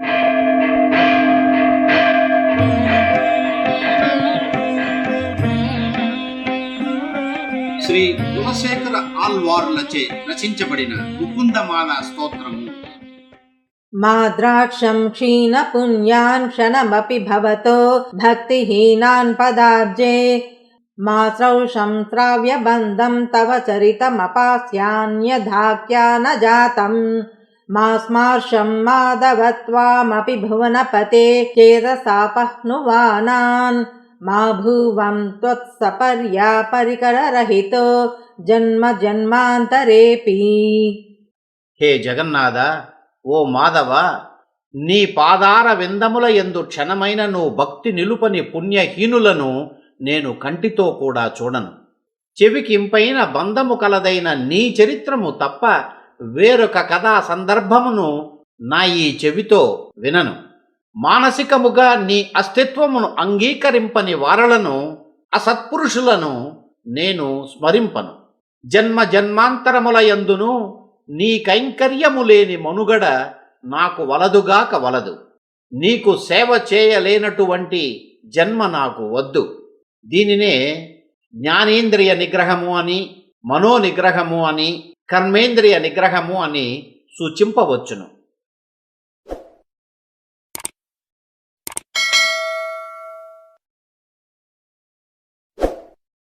శ్రీ గుణశేఖర ఆల్వార్లచే రచించబడిన ముకుందమాల స్తోత్రము. మా ద్రాక్షం క్షీణ పుణ్యాన్ క్షణమపి భవతో భక్తిహీనాన్ పదాబ్జే మా శ్రౌషం శ్రావ్యబంధం తవ చరితమపాస్యాన్యధాక్యా న జాతం. मा स्मार्षं माधवत्वामपि भुवनपते चेतसापह्नुवानान् मा भुवं त्वत्सपर्या परिकररहितो जन्म जन्मान्तरेऽपि హే జగన్నాథ ఓ మాధవ నీ పాదార విందముల ఎందు క్షణమైన నువ్వు భక్తి నిలుపని పుణ్యహీనులను నేను కంటితో కూడా చూడను చెవికి ఇంపైన బంధము కలదైన నీ చరిత్రము తప్ప వేరొక కథా సందర్భమును నా ఈ చెవితో వినను. మానసికముగా నీ అస్తిత్వమును అంగీకరింపని వారలను అసత్పురుషులను నేను స్మరింపను. జన్మ జన్మాంతరముల యందును నీ కైంకర్యము లేని మనుగడ నాకు వలదుగాక వలదు. నీకు సేవ చేయలేనటువంటి జన్మ నాకు వద్దు. దీనినే జ్ఞానేంద్రియ నిగ్రహము అని మనో నిగ్రహము అని కర్మేంద్రియ నిగ్రహము అని సూచింపవచ్చును.